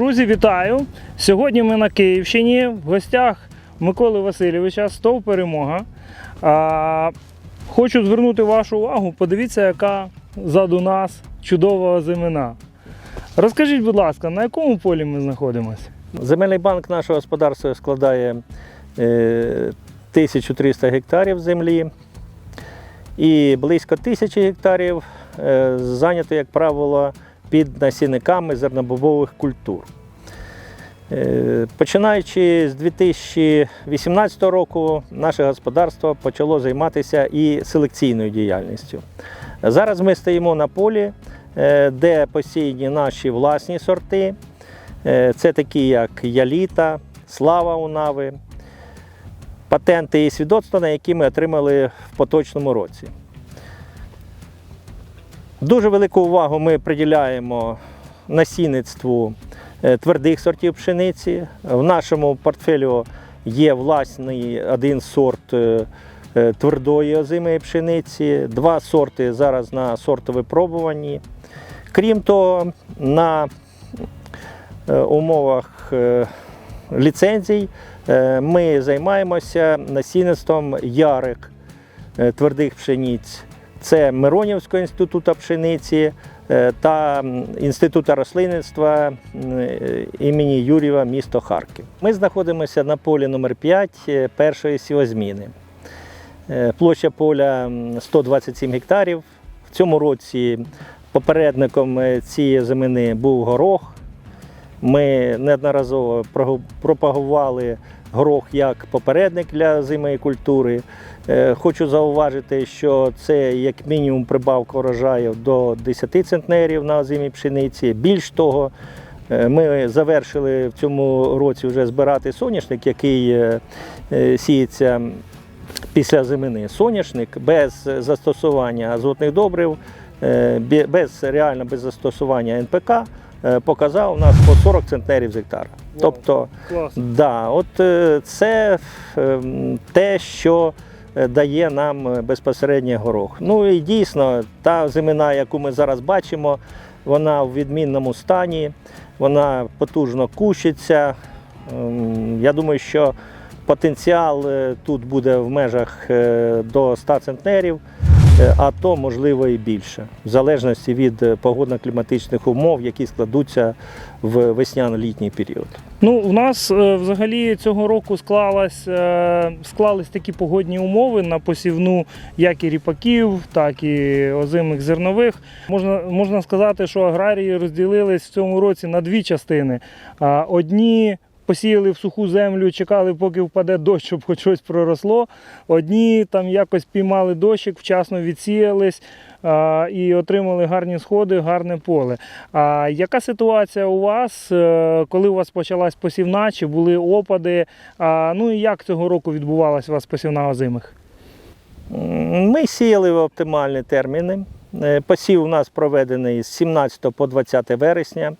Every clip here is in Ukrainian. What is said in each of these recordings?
Друзі, вітаю! Сьогодні ми на Київщині в гостях Миколи Васильовича, стов перемога. А, хочу звернути вашу увагу, подивіться, яка ззаду нас чудова озимина. Розкажіть, будь ласка, на якому полі ми знаходимося? Земельний банк нашого господарства складає е, 1300 гектарів землі і близько 1000 гектарів е, зайнято, як правило, під насінниками зернобобових культур. Е, Починаючи з 2018 року, наше господарство почало займатися і селекційною діяльністю. Зараз ми стоїмо на полі, е, де посіяні наші власні сорти. Е, Це такі, як Яліта, Слава Унави, патенти і свідоцтва, на які ми отримали в поточному році. Дуже велику увагу ми приділяємо насінництву е, твердих сортів пшениці. В нашому портфелю є власний один сорт е, е, твердої озимої пшениці, два сорти зараз на сортовипробуванні. Крім того, на умовах ліцензій ми займаємося насінництвом ярих е, твердих пшениць. Це Миронівського інституту пшениці е, та Інституту рослинництва е, імені Юрєва, місто Харків. Ми знаходимося на полі номер 5 е, першої сівозміни. Площа поля 127 гектарів. В цьому році попередником цієї земини був горох. Ми неодноразово пропагували горох як попередник для зимої культури. Е, Хочу зауважити, що це як мінімум прибавка урожаю до 10 центнерів на озимій пшениці. Більш того, е, ми завершили в цьому році вже збирати соняшник, який е, сіється після зимини. Соняшник без застосування азотних добрив, без реально без застосування НПК показав у нас по 40 центнерів з гектара. Тобто Класно. Да, от це те, що дає нам е, безпосередньо горох. Ну і дійсно, та зимина, яку ми зараз бачимо, вона в відмінному стані, вона потужно кущиться. Ем, Я думаю, що потенціал е, тут буде в межах е, до 100 центнерів, е, а то можливо і більше, в залежності від е, погодно-кліматичних умов, які складуться в весняно-літній період. Ну, у нас е, взагалі цього року склалась, е, склались такі погодні умови на посівну як і ріпаків, так і озимих зернових. Можна, можна сказати, що аграрії розділились в цьому році на дві частини. Одні посіяли в суху землю, чекали, поки впаде дощ, щоб хоч щось проросло. Одні там якось піймали дощик, вчасно відсіялись а, і отримали гарні сходи, гарне поле. А яка ситуація у вас, е, коли у вас почалась посівна, чи були опади? А, ну і як цього року відбувалася у вас посівна озимих? Ми сіяли в оптимальні терміни. Е, Посів у нас проведений з 17 по 20 вересня.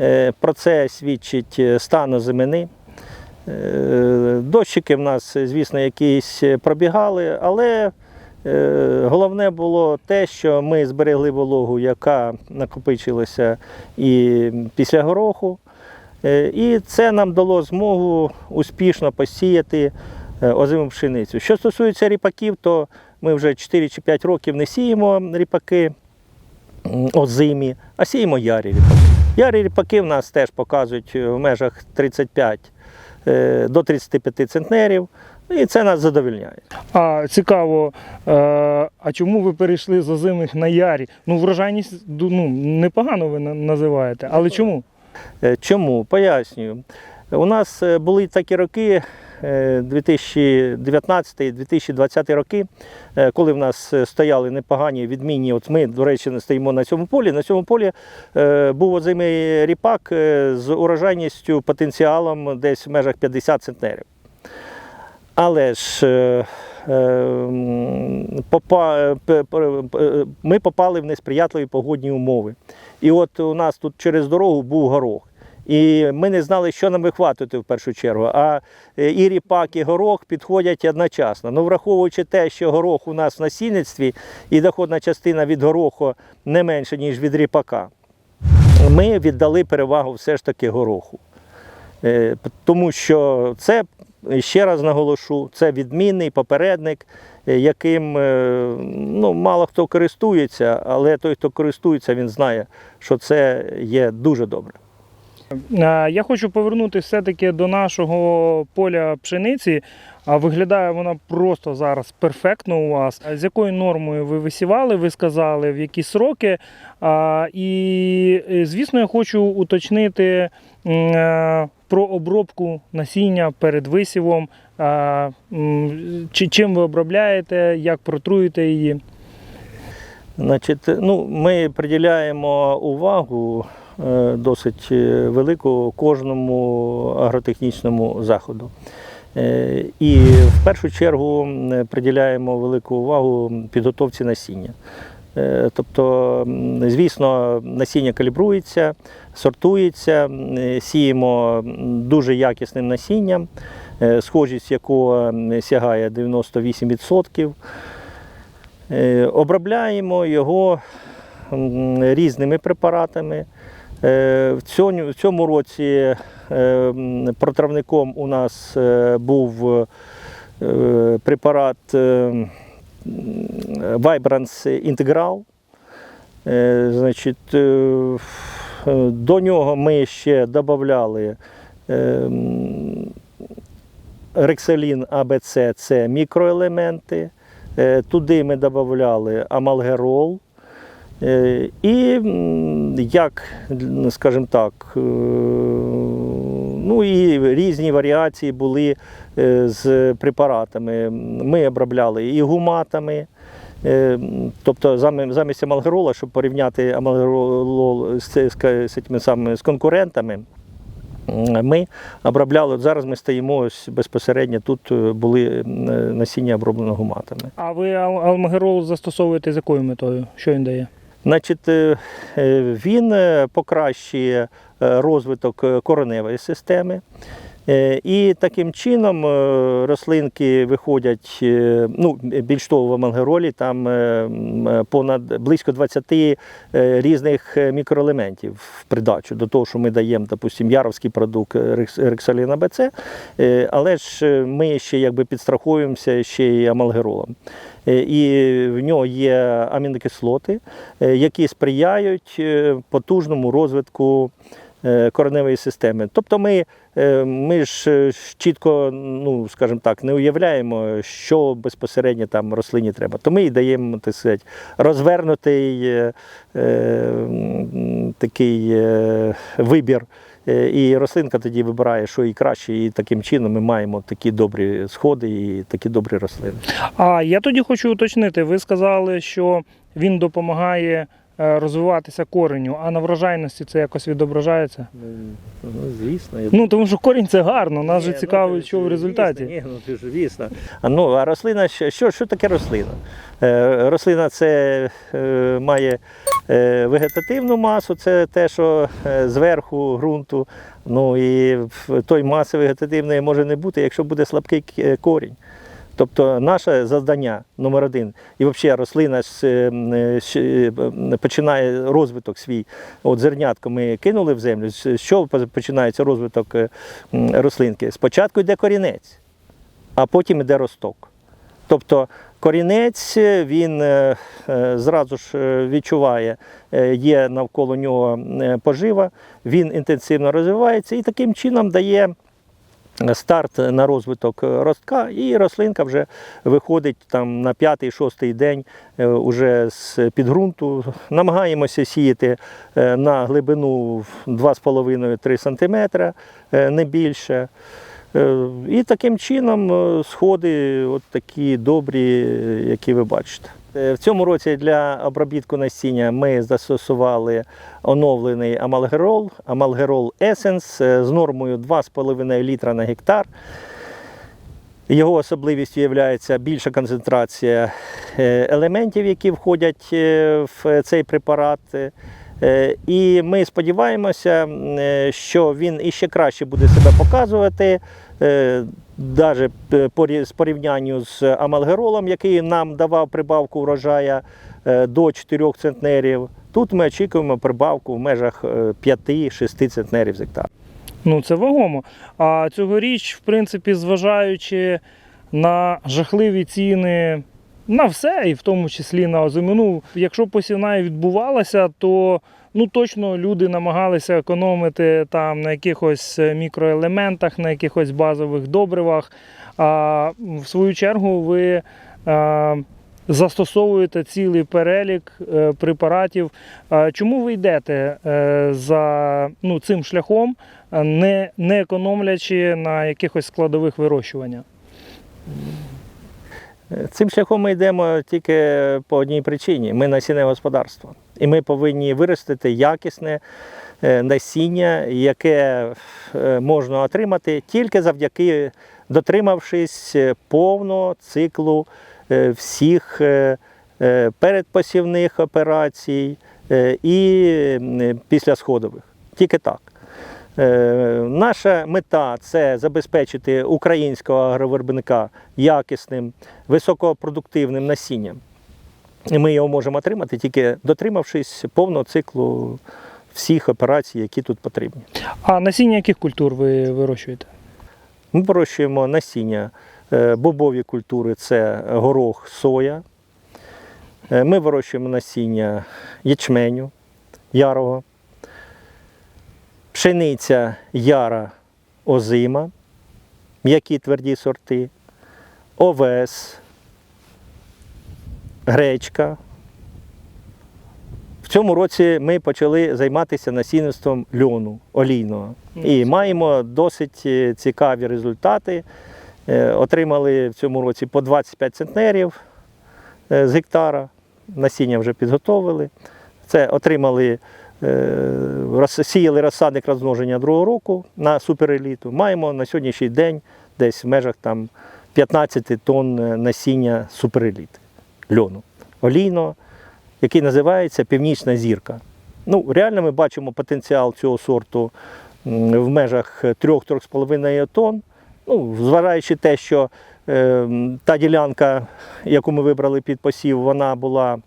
Е, Про це свідчить е, стан озимини. Дощики в нас, звісно, якісь пробігали, але головне було те, що ми зберегли вологу, яка накопичилася і після гороху. І це нам дало змогу успішно посіяти озиму пшеницю. Що стосується ріпаків, то ми вже 4 чи 5 років не сіємо ріпаки озимі, а сіємо ярі ріпаки. Ярі ріпаки в нас теж показують е, в межах 35 е, до 35 центнерів, і це нас задовільняє. А цікаво, е, а чому ви перейшли з озимих на ярі? Ну, врожайність ну, непогано ви називаєте, але чому? Чому? Пояснюю. У нас були такі роки, 2019-2020 роки, е, коли в нас е, стояли непогані відмінні. От ми, до речі, не стоїмо на цьому полі. На цьому полі е, був озимий ріпак е, з урожайністю, потенціалом десь в межах 50 центнерів. Але ж е, е, ми попали в несприятливі погодні умови. І от у нас тут через дорогу був горох. І ми не знали, що нам вихватити в першу чергу. А е, і ріпак, і горох підходять одночасно. Ну, враховуючи те, що горох у нас в насінництві і доходна частина від гороху не менше, ніж від ріпака. ми віддали перевагу все ж таки гороху. Е, Тому що це, ще раз наголошу, це відмінний попередник, е, яким ну, мало хто користується, але той, хто користується, він знає, що це є дуже добре. Е, Я хочу повернутися все-таки до нашого поля пшениці. Виглядає вона просто зараз перфектно у вас. З якою нормою ви висівали, ви сказали, в які сроки. А, І, е, звісно, я хочу уточнити е, про обробку насіння перед висівом. Чим ви обробляєте, як протруєте її? Значить, ну, ми приділяємо увагу е, досить е, велику кожному агротехнічному заходу. Е, І в першу чергу приділяємо велику увагу підготовці насіння. Е, Тобто, звісно, насіння калібрується, сортується, е, сіємо дуже якісним насінням, е, схожість якого сягає 98%. Е, Обробляємо його різними препаратами. Е, В цьому, році е, протравником у нас е, був препарат Vibrance Integral. Значить, до нього ми ще додавали Рексалін АБЦ це мікроелементи. Туди ми додавали амалгерол. Е, І як, скажімо так, е, ну і різні варіації були е, з препаратами. Ми обробляли і гуматами. Тобто замість амалгерола, щоб порівняти амалгерол з, з, з, з конкурентами, ми обробляли. От зараз ми стоїмо ось безпосередньо. Тут були насіння оброблено гуматами. А ви ал- алмагерол застосовуєте з якою метою? Що він дає? Значить, е, е, він е, покращує розвиток кореневої системи. Е, І таким чином е, рослинки виходять, е, ну, більш того, в амангеролі там понад близько 20 е, різних мікроелементів в придачу до того, що ми даємо, допустимо, яровський продукт рекс- рексалін АБЦ, е, але ж ми ще якби підстраховуємося ще й амалгеролом. І в нього є амінокислоти, які сприяють потужному розвитку кореневої системи. Тобто ми, ми ж е, чітко, ну скажімо так, не уявляємо, що безпосередньо там рослині треба. То ми їй даємо так сказати, розвернутий е, е, такий е, вибір. Е, І рослинка тоді вибирає, що їй краще, і таким чином ми маємо такі добрі сходи і такі добрі рослини. А я тоді хочу уточнити. Ви сказали, що він допомагає е, розвиватися кореню, а на врожайності це якось відображається? Ну, звісно, я Ну тому що корінь це гарно. Нас же ну, ти що в результаті. Ні, ну ти ж звісно. А ну а рослина що, що, що таке рослина? Е, рослина це е, має е, вегетативну масу, це те, що е, зверху ґрунту. Ну і той маси вегетативної може не бути, якщо буде слабкий е, корінь. Тобто наше завдання номер один, і взагалі рослина е, е, е, починає розвиток свій. От зернятко ми кинули в землю. З що починається розвиток рослинки? Спочатку йде корінець, а потім йде росток. Тобто корінець він зразу ж відчуває, є навколо нього пожива, він інтенсивно розвивається і таким чином дає старт на розвиток ростка, і рослинка вже виходить там на п'ятий-шостий день е, уже з підґрунту. Намагаємося сіяти е, на глибину 2,5-3 см, е, не більше. Е, І таким чином е, сходи от такі добрі, е, які ви бачите. Е, В цьому році для обробітку насіння ми застосували оновлений амалгерол, амалгерол Есенс з нормою 2,5 літра на гектар. Його особливістю є більша концентрація е, елементів, які входять е, в цей препарат. І ми сподіваємося, що він іще краще буде себе показувати навіть з порівнянню з амалгеролом, який нам давав прибавку врожая е, до 4 центнерів. Тут ми очікуємо прибавку в межах е, 5-6 центнерів з гектара. Ну, це вагомо. А цьогоріч, в принципі, зважаючи на жахливі ціни на все, і в тому числі на озимину, якщо посівна і відбувалася, то ну, точно люди намагалися економити там на якихось е, мікроелементах, на якихось базових добривах. А в свою чергу ви. е, Застосовуєте цілий перелік е, препаратів. А Чому ви йдете за ну, цим шляхом, не, не економлячи на якихось складових вирощування? Цим шляхом ми йдемо тільки по одній причині: ми насінне господарство. І ми повинні виростити якісне е, насіння, яке е, можна отримати тільки завдяки дотримавшись е, повного циклу всіх передпосівних операцій і післясходових. Тільки так. Е, Наша мета це забезпечити українського агровиробника якісним, високопродуктивним насінням. І ми його можемо отримати тільки дотримавшись повного циклу всіх операцій, які тут потрібні. А насіння яких культур ви вирощуєте? Ми вирощуємо насіння е, бобові культури це горох, соя. Е, Ми вирощуємо насіння ячменю ярого, пшениця яра озима, м'які тверді сорти, овес, гречка. В цьому році ми почали займатися насінництвом льону олійного. І маємо досить е, цікаві результати. Е, Отримали в цьому році по 25 центнерів е, з гектара. Насіння вже підготовили. Це отримали, сіяли розсадник розмноження другого року на супереліту. Маємо на сьогоднішній день десь в межах там 15 тонн е, насіння супереліти льону олійного, який називається Північна зірка. Ну, реально ми бачимо потенціал цього сорту в межах 3-3,5 тонн. Ну, зважаючи те, що е, та ділянка, яку ми вибрали під посів, вона була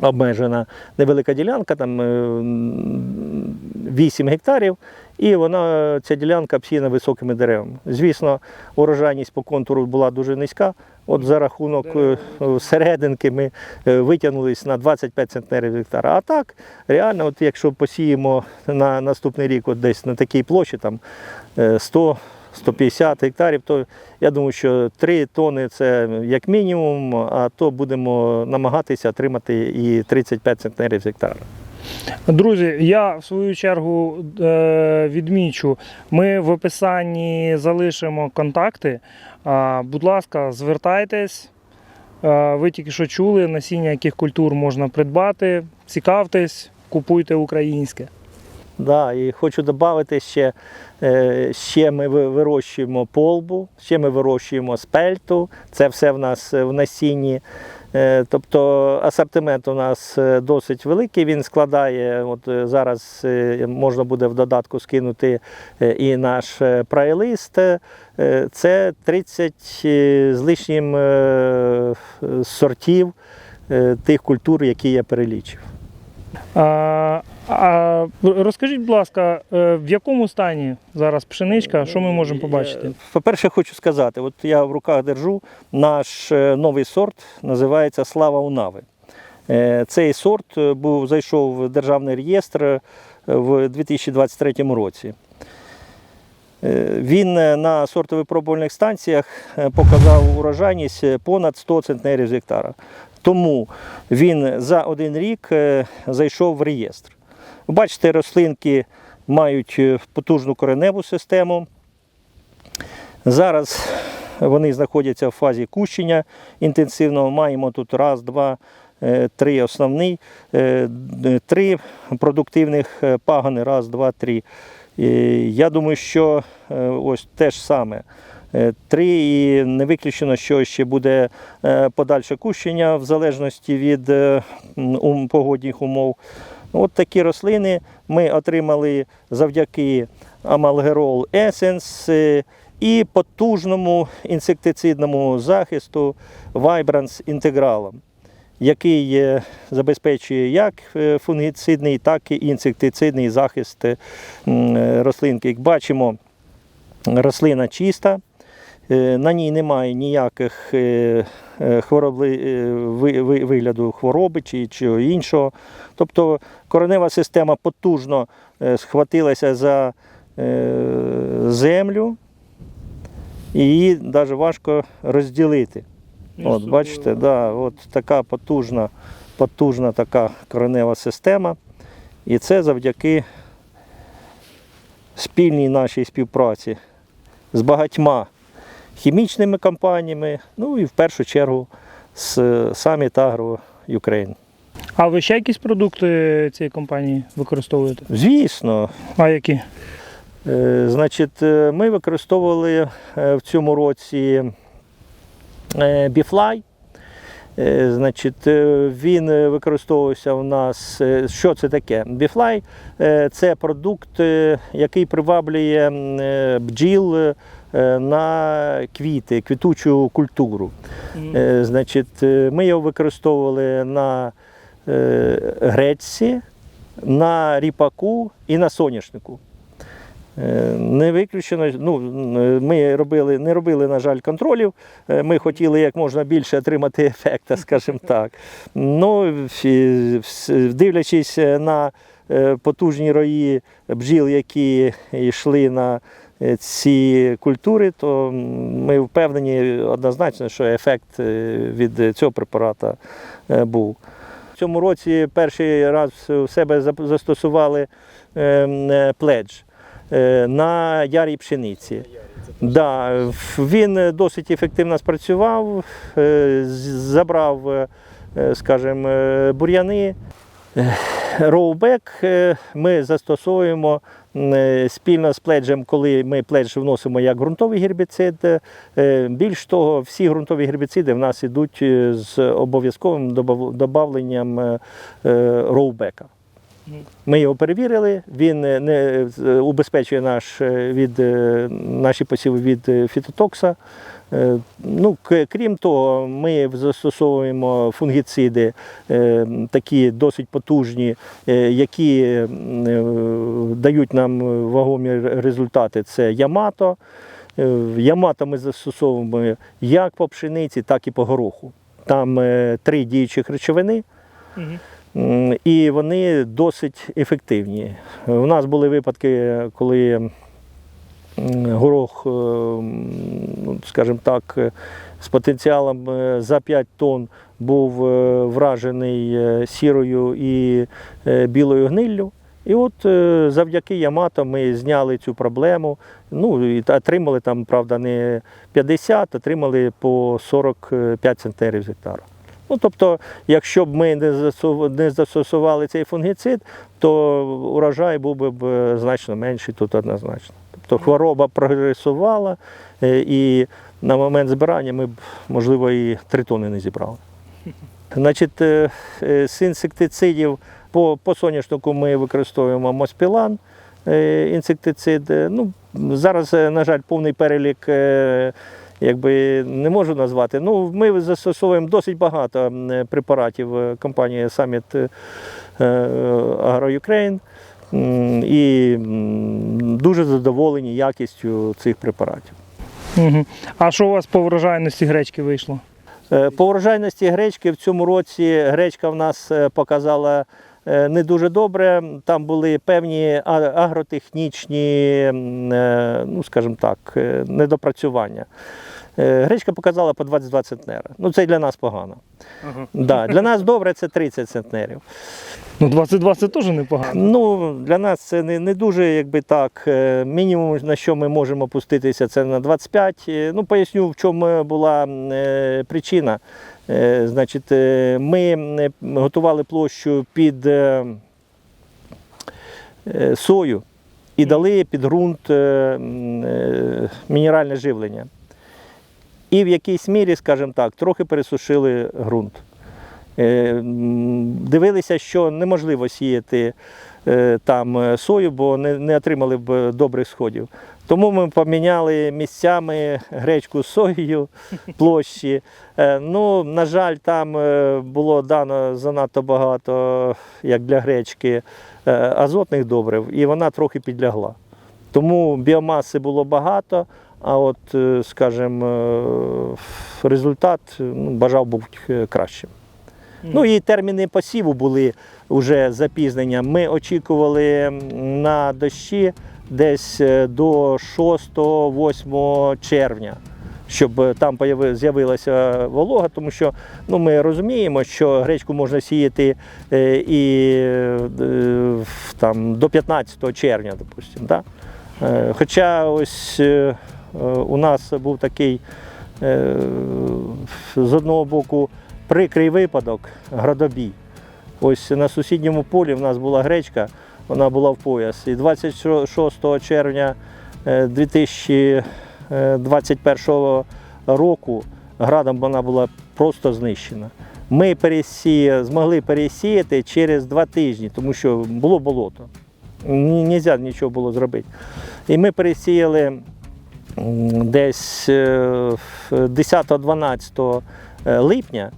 обмежена невелика ділянка, там е, 8 гектарів, і вона, ця ділянка обсіяна високими деревами. Звісно, урожайність по контуру була дуже низька. От за рахунок е, серединки ми е, витягнулись на 25 центнерів гектара. А так, реально, от якщо посіємо на наступний рік от десь на такій площі, там е, 100 150 гектарів, то я думаю, що 3 тони це як мінімум, а то будемо намагатися отримати і 35 центнерів з гектара. Друзі, я в свою чергу е, відмічу, ми в описанні залишимо контакти. Будь ласка, звертайтесь. Е, Ви тільки що чули, насіння яких культур можна придбати. Цікавтесь, купуйте українське. Да, і хочу додати ще, е, ще ми вирощуємо полбу, ще ми вирощуємо спельту. Це все в нас е, в насінні. Е, Тобто асортимент у нас досить великий. Він складає, от зараз можна буде в додатку скинути і наш прайлист. Це 30 е, з лишнім сортів тих культур, які я перелічив. А, розкажіть, будь ласка, е, в якому стані зараз пшеничка, що ми можемо побачити? По-перше, хочу сказати, от я в руках держу наш е, новий сорт, називається Слава Унави. Е, Цей сорт був, зайшов в державний реєстр в 2023 році. Він на сортовипробувальних станціях показав урожайність понад 100 центнерів з гектара. Тому він за один рік зайшов в реєстр. Бачите, рослинки мають е, потужну кореневу систему. Зараз вони знаходяться в фазі кущення інтенсивного. Маємо тут раз, два, е, три основні, е, три продуктивних пагони, раз, два, три. Я думаю, що ось те ж саме. Три і не виключено, що ще буде подальше кущення в залежності від погодних умов. От такі рослини ми отримали завдяки Амалгерол Essence е, і потужному інсектицидному захисту Vibrance інтегралом, який е, забезпечує як е, фунгіцидний, так і інсектицидний захист рослинки. Як бачимо, рослина чиста. Е, На ній немає ніяких е, е, хворобли, ви- ви- вигляду хвороби чи, чи іншого. Тобто коренева система потужно схватилася за землю, і її навіть важко розділити. От, бачите, да, от така потужна, потужна така коренева система. І це завдяки спільній нашій співпраці з багатьма хімічними компаніями, ну і в першу чергу з Summit Agro Ukraine. А ви ще якісь продукти цієї компанії використовуєте? Звісно, А які? Е, Значить, е, ми використовували е, в цьому році біфлай. Е, Значить, е, він е, використовувався у нас. Що це таке? Біфлай це продукт, який приваблює бджіл на квіти, квітучу культуру. Значить, ми його використовували на гречці, на ріпаку і на соняшнику. Е, Не виключено, ну, е, ми робили, не робили, на жаль, контролів. Е, Ми хотіли як можна більше отримати ефекта, скажімо так. Ну, дивлячись на потужні рої бджіл, які йшли на ці культури, то ми впевнені однозначно, що ефект від цього препарата був. В цьому році перший раз у себе застосували ем, пледж на ярій пшениці. Да, він досить ефективно спрацював, е, забрав, е, е, скажімо, е, бур'яни. Е, Роубек е, ми застосовуємо е, спільно з пледжем, коли ми пледж вносимо як ґрунтовий гербіцид. Е, Більш того, всі ґрунтові гербіциди в нас йдуть е, з обов'язковим е, е, роубека. Ми його перевірили, він е, не е, убезпечує наш е, від, наші посіви від фітотокса. Ну, крім того, ми застосовуємо фунгіциди такі досить потужні, які дають нам вагомі результати. Це Ямато. Ямато ми застосовуємо як по пшениці, так і по гороху. Там три діючих речовини. І вони досить ефективні. У нас були випадки, коли горох, е, ну, скажімо так, е, з потенціалом е, за 5 тонн був вражений сірою і білою гниллю. І от завдяки Ямато ми зняли цю проблему. Ну і отримали там, правда, не 50, отримали по 45 центнерів з гектара. Ну, тобто, якщо б ми не застосували цей фунгіцид, то урожай був би е, значно менший тут однозначно. Тобто хвороба прогресувала, е, і на момент збирання ми б, можливо, і 3 тони не зібрали. Значить, е, з інсектицидів по, по соняшнику ми використовуємо моспілан, інсектицид. Ну, зараз, на жаль, повний перелік якби не можу назвати. Ну, ми застосовуємо досить багато е, препаратів е, компанії Summit е, е, Agro Ukraine. І дуже задоволені якістю цих препаратів. Угу. А що у вас по врожайності гречки вийшло? По врожайності гречки в цьому році гречка в нас показала не дуже добре. Там були певні агротехнічні, е, ну скажімо так, е, недопрацювання. Е, Гречка показала по 22 центнера. Ну це для нас погано. Ага. Да, для нас добре це 30 центнерів. Ну, 22 це теж непогано. Ну, для нас це не, не дуже, якби так. е, Мінімум, на що ми можемо опуститися, це на 25. Е, Ну, поясню, в чому була причина. Значить, ми готували площу під сою і дали під ґрунт мінеральне живлення. І в якійсь мірі, скажімо так, трохи пересушили ґрунт. Е, Дивилися, що неможливо сіяти е, там е, сою, бо не, отримали б добрих сходів. Тому ми поміняли місцями гречку з соєю площі. Ну, на жаль, там було дано занадто багато, як для гречки, азотних добрив, і вона трохи підлягла. Тому біомаси було багато, а от, е, скажімо, е, результат ну, бажав бути е, кращим. Ну і терміни посіву були вже запізнення. Ми очікували на дощі десь до 6-8 червня, щоб там з'явилася волога, тому що ну, ми розуміємо, що гречку можна сіяти і там, до 15 червня, допустимо. Да? Хоча ось у нас був такий е, з одного боку прикрий випадок градобій. Ось на сусідньому полі в нас була гречка, вона була в пояс. І 26 червня е, 2021 року градом вона була просто знищена. Ми пересі... змогли пересіяти через два тижні, тому що було болото. Ні, нельзя нічого було зробити. І ми пересіяли десь е, 10-12 липня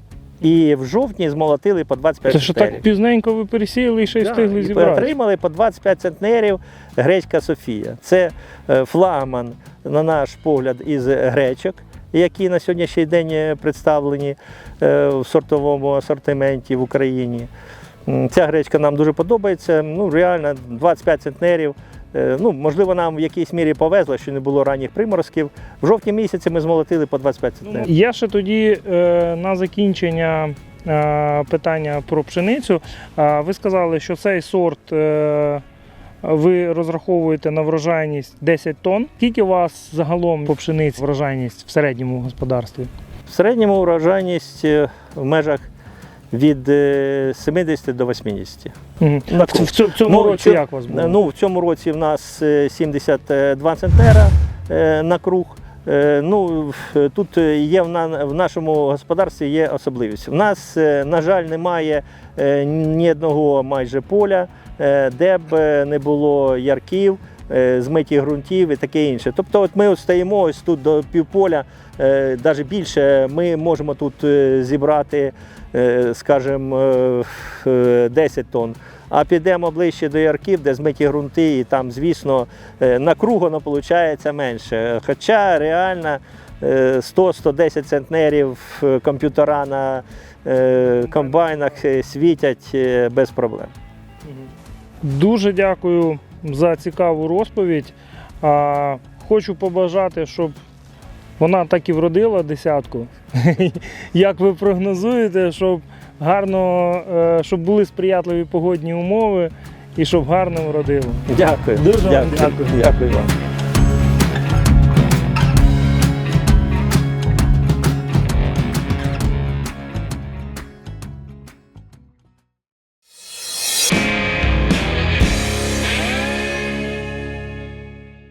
і в жовтні змолотили по 25 Це що так пізненько ви пересіяли і ще й Да, встигли зібрати. Отримали по 25 центнерів гречка Софія. Це е, флагман, на наш погляд, із гречок, які на сьогоднішній день е, представлені е, в сортовому асортименті в Україні. Ця гречка нам дуже подобається. Ну, реально, 25 центнерів. Е, Ну, можливо, нам в якійсь мірі повезло, що не було ранніх приморозків. В жовтні місяці ми змолотили по 25 центнерів. Я ще тоді е, на закінчення е, питання про пшеницю. Ви сказали, що цей сорт ви розраховуєте на врожайність 10 тонн. Скільки у вас загалом по пшениці врожайність в середньому господарстві? В середньому урожайність е, в межах від е, 70 до 80. Мгм. На В, в цьому- в цьому Ну, році як у вас було? Ну, в цьому році в нас е, 72 центнера е, на круг. Е, Ну, тут є в, на, в нашому господарстві є особливість. У нас, е, на жаль, немає е, ні одного майже поля, е, де б е, не було ярків, е, змиті ґрунтів і таке інше. Тобто, от ми стоїмо ось тут до півполя, навіть більше, ми можемо тут е, зібрати, е, скажімо, е, е, 10 тонн. А підемо ближче до ярків, де змиті ґрунти, і там, звісно, е, на круг виходить менше. Хоча реально е, 100-110 центнерів е, комп'ютера на е, комбайнах е, світять е, без проблем. Дуже дякую за цікаву розповідь. Хочу побажати, щоб вона так і вродила десятку. Як ви прогнозуєте, щоб гарно, е, щоб були сприятливі погодні умови і щоб гарно вродило. Дякую. Дуже вам дякую. дякую. дякую вам.